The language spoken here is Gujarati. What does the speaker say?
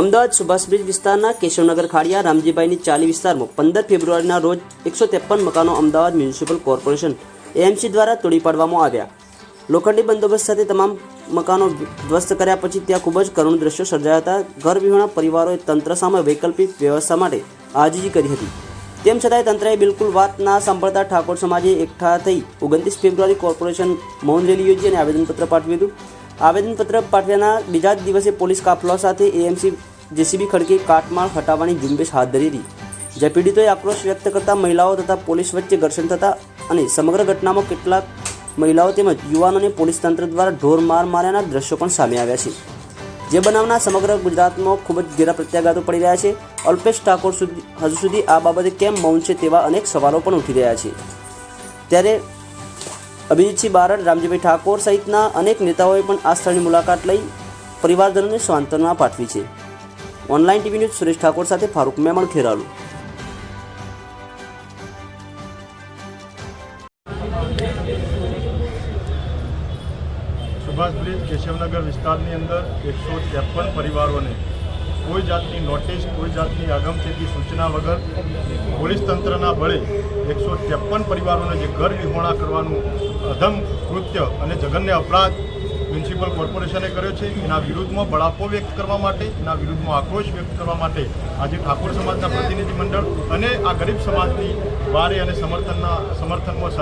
અમદાવાદ સુભાષ બ્રિજ વિસ્તારના કેશવનગર ખાડિયા, રામજીભાઈની ચાલી વિસ્તારમાં પંદર ફેબ્રુઆરીના રોજ એકસો ત્રેપન મકાનો અમદાવાદ મ્યુનિસિપલ કોર્પોરેશન એએમસી દ્વારા તોડી પાડવામાં આવ્યા. લોખંડી બંદોબસ્ત સાથે તમામ મકાનો ધ્વસ્ત કર્યા પછી ત્યાં ખૂબ જ કરુણ દ્રશ્યો સર્જાયા હતા. ઘર વિહોણા પરિવારોએ તંત્ર સામે વૈકલ્પિક વ્યવસ્થા માટે આજીજી કરી હતી. તેમ છતાંય તંત્રએ બિલકુલ વાત ના સાંભળતા ઠાકોર સમાજે એકઠા થઈ ઓગણત્રીસ ફેબ્રુઆરી કોર્પોરેશન મૌન રેલી યોજી અને આવેદનપત્ર પાઠવ્યું હતું. આવેદનપત્ર પાઠવ્યાના બીજા જ દિવસે પોલીસ કાફલા સાથે એએમસી જેસીબી ખડકે કાટમાળ હટાવવાની ઝુંબેશ હાથ ધરી હતી. જે પીડિતોએ આક્રોશ વ્યક્ત કરતા મહિલાઓ તથા પોલીસ વચ્ચે ઘર્ષણ થતા અને સમગ્ર ઘટનામાં કેટલાક મહિલાઓ તેમજ યુવાનોને પોલીસ તંત્ર દ્વારા ઢોર માર માર્યાના દ્રશ્યો પણ સામે આવ્યા છે. જે બનાવના સમગ્ર ગુજરાતમાં ખૂબ જ ઘેરા પ્રત્યાઘાતો પડી રહ્યા છે. અલ્પેશ ઠાકોર સુધી હજુ સુધી આ બાબતે કેમ મૌન છે તેવા અનેક સવાલો પણ ઉઠી રહ્યા છે. ત્યારે અભિજીતસિંહ બારડ, રામજીભાઈ ઠાકોર સહિતના અનેક નેતાઓએ પણ આ સ્થળની મુલાકાત લઈ પરિવારજનોને સાંત્વના પાઠવી છે. Online TV news Suresh Thakor સાથે ફારૂક મેમણ ખેરાલુ. સુભાષ બ્રિજ કેશવનગર વિસ્તારની અંદર એકસો ત્રેપન પરિવારોને કોઈ જાતની નોટિસ, કોઈ જાતની આગમચેતી સૂચના વગર પોલીસ તંત્રના બળે એકસો ત્રેપન પરિવારોને જે ઘર વિહોણા કરવાનું અધમ કૃત્ય અને જઘન્ય અપરાધ મ્યુનિસિપલ કોર્પોરેશને કર્યો છે, એના વિરુદ્ધમાં બળાપો વ્યક્ત કરવા માટે, એના વિરુદ્ધમાં આક્રોશ વ્યક્ત કરવા માટે આજે ઠાકોર સમાજના પ્રતિનિધિમંડળ અને આ ગરીબ સમાજની વારે અને સમર્થનના, સમર્થનમાં